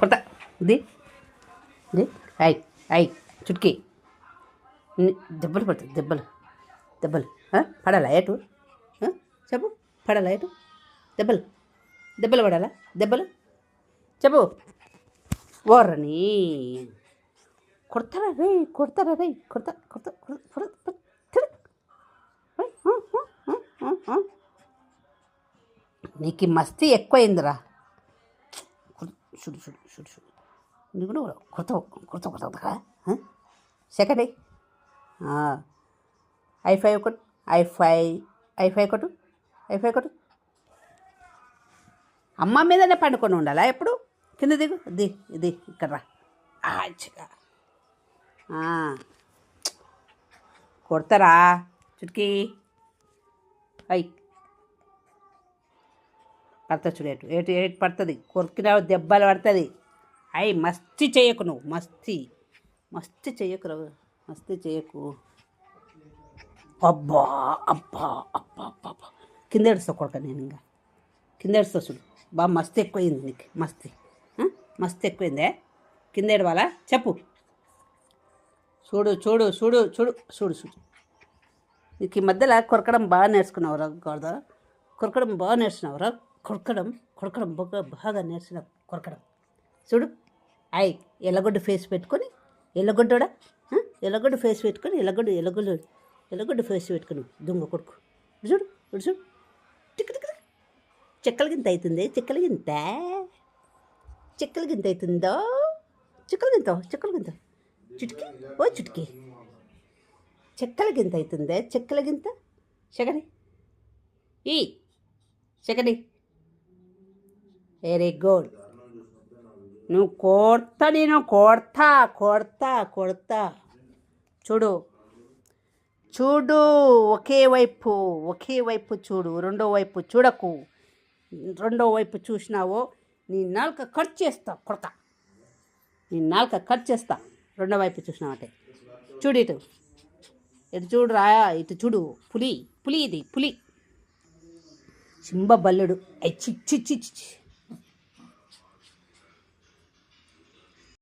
కొడతా. ఇది. ఇది. ఐ ఐ చుట్కీ. దెబ్బలు పడుతుంది దెబ్బలు. దెబ్బలు. పడాలా ఎటు చెప్పు. పడాలా ఎటు దెబ్బలు. దెబ్బలు పడాలా? దెబ్బలు. చెప్పు. ఓర్రని కొడతారా రే కొడతారా రే? కొడతా కొడతా కొడతా నీకు మస్తీ ఎక్కువైందిరా. చూడు చూడు చూడు చూడు నువ్వు కూడా కొత్త కొత్త కొత్త కదా సెకండ్ ఐ ఫైవ్ ఒకటి ఐ ఫైవ్ ఐ ఫైవ్ ఒకటి ఐ ఫైవ్ ఒకటి అమ్మ మీదనే పండుకొని ఉండాలా ఎప్పుడు? కింద దిగు. ది ఇది ఇక్కడ రా. ఆచిగా కొడతారా? చుట్కీ. అయ్యి పడతా చూడు ఎయిట్ ఎయిట్ పడుతుంది? కొరికిన దెబ్బలు పడుతుంది. అయి మస్తి చేయకు నువ్వు మస్తీ. మస్తి చేయకు రా మస్తి చేయకు. అబ్బా అబ్బా అబ్బా అబ్బా అబ్బా. కింద ఏడుస్తా కొడక నేను ఇంకా. కింద ఏడుస్తా చూడు. బాగా మస్తు ఎక్కువైంది నీకు మస్తి. మస్తు ఎక్కువైందే? కింద ఏడవాలా? చెప్పు. చూడు చూడు చూడు చూడు చూడు చూడు. నీకు ఈ మధ్యలో కొరకడం బాగా నేర్చుకున్నావురా గోడ కొరకడం బాగా నేర్చుకున్నావురా కొరకడం కొరకడం బాగా బాగా నేర్చిన కొరకడం. చూడు అయ్ ఎల్లగొడ్డ ఫేస్ పెట్టుకొని ఎల్లగొడ్డోడా? ఎల్లగొడ్డ ఫేస్ పెట్టుకొని ఎల్లగొడ్డ ఎల్లగొడ్డు ఎల్లగొడ్డ ఫేస్ పెట్టుకుని దుంగ కొడుకు. చూడు ఇప్పుడు చూడు. టిక్ టిక్ చెక్కల గింత అవుతుంది చెక్కల గింత. చెక్కల గింత అవుతుందో చెక్కల గింత చెక్కల గింత. చుటికి? ఓ చిటికి. చెక్కల గింత అవుతుందే చెక్కల గింత? చెగడి ఈ చెగడి వెరీ గుడ్ నువ్వు కొడతా నేను కొడతా కొడతా కొడతా. చూడు. చూడు ఒకే వైపు ఒకే వైపు చూడు రెండో వైపు చూడకు. రెండో వైపు చూసినావో నీ నాలుక కట్ చేస్తా కొడతా. నీ నాలుక కట్ చేస్తా. రెండో వైపు చూసినావంటే చూడు ఇటు. ఇటు చూడు రా ఇటు చూడు. పులి పులి ఇది పులి. చింబ బల్లుడు ఐ చి చి చి.